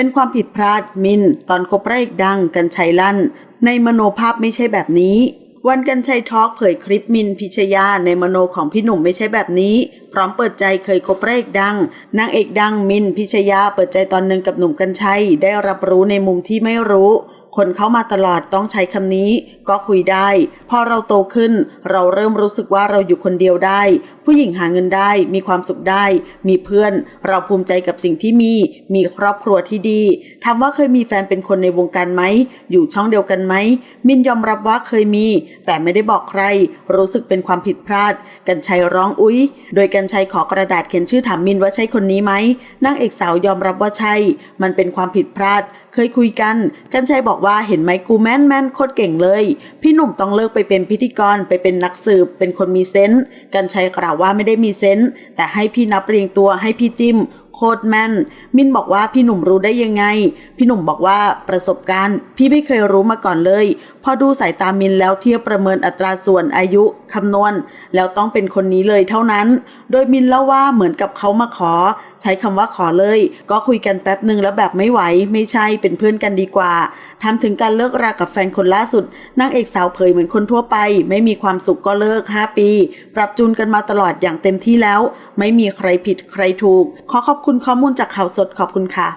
เป็นความผิดพลาดมินตอนคบพระเอกดังกันชัยลั่น ในมโนภาพไม่ใช่แบบนี้ วันกันชัยทอล์กเผยคลิปมินพิชยาในมโนของพี่หนุ่มไม่ใช่แบบนี้ พร้อมเปิดใจเคยคบพระเอกดังนางเอกดังมินพิชยาเปิดใจตอนหนึ่งกับหนุ่มกัญชัยได้รับรู้ในมุมที่ไม่รู้ คนเข้ามาตลอดต้องใช้คำนี้ ก็คุยได้ พอเราโตขึ้น เราเริ่มรู้สึกว่าเราอยู่คนเดียวได้ ผู้หญิงหาเงินได้ มีความสุขได้ มีเพื่อน เราภูมิใจกับสิ่งที่มี มีครอบครัวที่ดีถามว่าเคยมีแฟนเป็นคนในวงการไหม อยู่ช่องเดียวกันไหม มินยอมรับว่าเคยมี แต่ไม่ได้บอกใคร รู้สึกเป็นความผิดพลาด กันชัยร้องอุ๊ย โดยกันชัยขอกระดาษเขียนชื่อถามมินว่าใช่คนนี้ไหมนางเอกสาวยอมรับว่าใช่ มันเป็นความผิดพลาด เคยคุยกัน กันชัยบอกว่าเห็นไหมกูแม่นแม่นโคตรเก่งเลย พี่หนุ่มต้องเลิกไปเป็นพิธีกรไปเป็นนักสืบ เป็นคนมีเซนส์กันชัยกล่าวว่าไม่ได้มีเซนส์แต่ให้พี่นับเรียงตัวให้พี่จิ้ม คตรแม่น มินบอกว่าพี่หนุ่มรู้ได้ยังไง พี่หนุ่มบอกว่าประสบการณ์ พี่ไม่เคยรู้มาก่อนเลย พอดูสายตามินแล้วเทียบประเมินอัตราส่วนอายุคำนวณ แล้วต้องเป็นคนนี้เลยเท่านั้น โดยมินเล่าว่าเหมือนกับเขามาขอ ใช้คำว่าขอเลย ก็คุยกันแป๊บหนึ่งแล้วแบบไม่ไหว ไม่ใช่เป็นเพื่อนกันดีกว่าทำถึงการเลิกรากับแฟนคนล่าสุดนางเอกสาวเผยเหมือนคนทั่วไป ไม่มีความสุขก็เลิก 5 ปี ปรับจูนกันมาตลอดอย่างเต็มที่แล้ว ไม่มีใครผิดใครถูก ขอขอบคุณคุณข้อมูลจากข่าวสดขอบคุณค่ะ